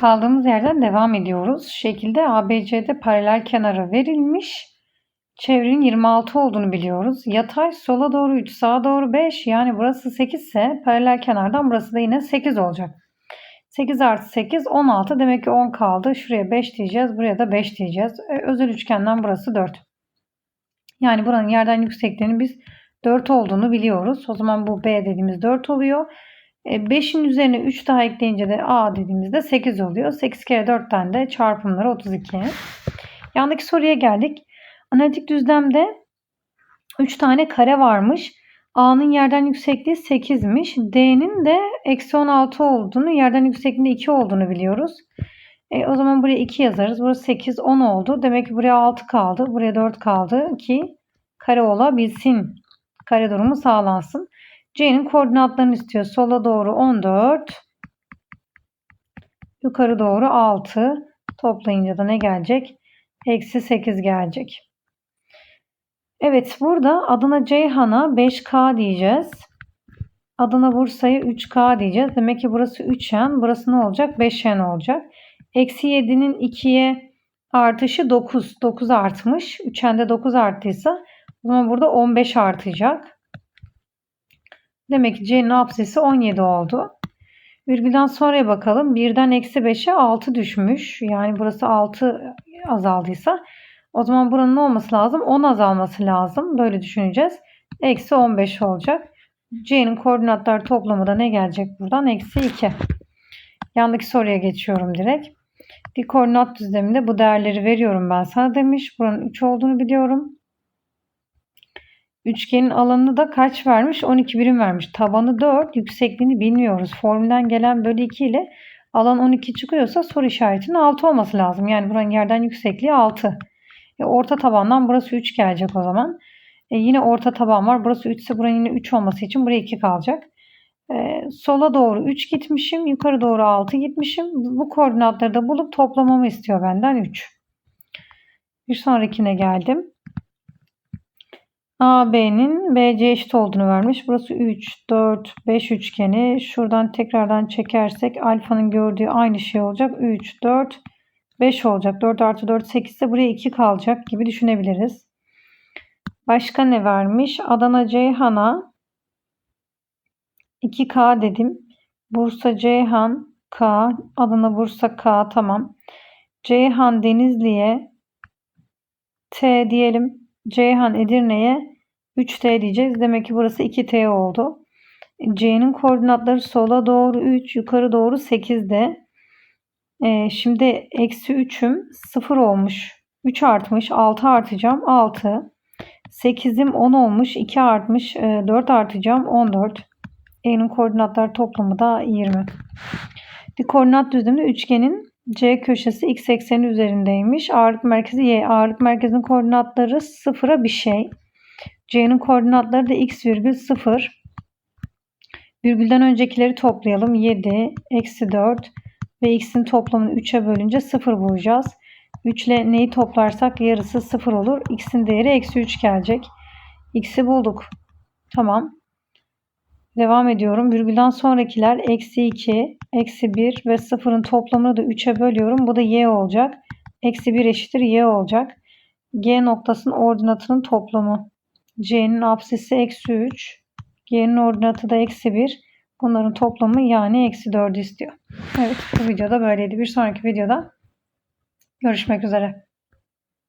Kaldığımız yerden devam ediyoruz. Şekilde ABC'de paralel kenarı verilmiş. Çevrenin 26 olduğunu biliyoruz. Yatay sola doğru 3, sağa doğru 5. Yani burası 8 ise paralel kenardan burası da yine 8 olacak. 8 artı 8 16. Demek ki 10 kaldı. Şuraya 5 diyeceğiz. Buraya da 5 diyeceğiz. E, özel üçgenden burası 4. Yani buranın yerden yüksekliğinin biz 4 olduğunu biliyoruz. O zaman bu B dediğimiz 4 oluyor. 5'in e, üzerine 3 daha ekleyince de A dediğimizde 8 oluyor. 8 kere 4'ten de çarpımları 32. Yandaki soruya geldik. Analitik düzlemde 3 tane kare varmış. A'nın yerden yüksekliği 8'miş. D'nin de eksi 16 olduğunu, yerden yüksekliğinde 2 olduğunu biliyoruz. E, o zaman buraya 2 yazarız. Burası 8, 10 oldu. Demek ki buraya 6 kaldı. Buraya 4 kaldı ki kare olabilsin. Kare durumu sağlansın. C'nin koordinatlarını istiyor. Sola doğru 14. Yukarı doğru 6. Toplayınca da ne gelecek? Eksi 8 gelecek. Evet burada Adana Ceyhan'a 5K diyeceğiz. Adana Bursa'ya 3K diyeceğiz. Demek ki burası 3N. Burası ne olacak? 5N olacak. Eksi 7'nin 2'ye artışı 9. 9 artmış. 3N'de 9 arttıysa o zaman burada 15 artacak. Demek ki C'nin apsisi 17 oldu. Virgülden sonraya bakalım. 1'den eksi 5'e 6 düşmüş. Yani burası 6 azaldıysa o zaman buranın ne olması lazım? 10 azalması lazım. Böyle düşüneceğiz. Eksi 15 olacak. C'nin koordinatlar toplamı da ne gelecek buradan? Eksi 2. Yandaki soruya geçiyorum direkt. Bir koordinat düzleminde bu değerleri veriyorum ben sana demiş. Buranın 3 olduğunu biliyorum. Üçgenin alanını da kaç vermiş? 12 birim vermiş. Tabanı 4, yüksekliğini bilmiyoruz. Formülden gelen bölü 2 ile alan 12 çıkıyorsa soru işaretinin 6 olması lazım. Yani buranın yerden yüksekliği 6. E, orta tabandan burası 3 gelecek o zaman. E, yine orta taban var. Burası 3 ise buranın yine 3 olması için buraya 2 kalacak. E, sola doğru 3 gitmişim. Yukarı doğru 6 gitmişim. Bu koordinatları da bulup toplamamı istiyor benden 3. Bir sonrakine geldim. AB'nin BC eşit olduğunu vermiş. Burası 3, 4, 5 üçgeni. Şuradan tekrardan çekersek alfanın gördüğü aynı şey olacak. 3, 4, 5 olacak. 4 artı 4 8 ise buraya 2 kalacak gibi düşünebiliriz. Başka ne vermiş? Adana Ceyhan'a 2K dedim. Bursa Ceyhan K. Adana Bursa K. Tamam. Ceyhan Denizli'ye T diyelim. Ceyhan Edirne'ye 3T diyeceğiz. Demek ki burası 2T oldu. C'nin koordinatları sola doğru 3, yukarı doğru 8'de. Ee, şimdi eksi 3'üm 0 olmuş. 3 artmış. 6 artacağım. 6. 8'im 10 olmuş. 2 artmış. 4 artacağım. 14. E'nin koordinatlar toplamı da 20. Bir koordinat düzleminde üçgenin C köşesi x ekseni üzerindeymiş. Ağırlık merkezi y. Ağırlık merkezinin koordinatları sıfıra bir şey. C'nin koordinatları da x virgül 0. Virgülden öncekileri toplayalım. 7, eksi 4 ve x'in toplamını 3'e bölünce 0 bulacağız. 3 ile neyi toplarsak yarısı 0 olur. x'in değeri eksi 3 gelecek. x'i bulduk. Tamam. Devam ediyorum. Virgülden sonrakiler eksi 2, eksi 1 ve 0'ın toplamını da 3'e bölüyorum. Bu da y olacak. Eksi 1 eşittir y olacak. G noktasının ordinatının toplamı. C'nin apsisi eksi 3. G'nin ordinatı da eksi 1. Bunların toplamı yani eksi 4 istiyor. Evet bu videoda böyleydi. Bir sonraki videoda görüşmek üzere.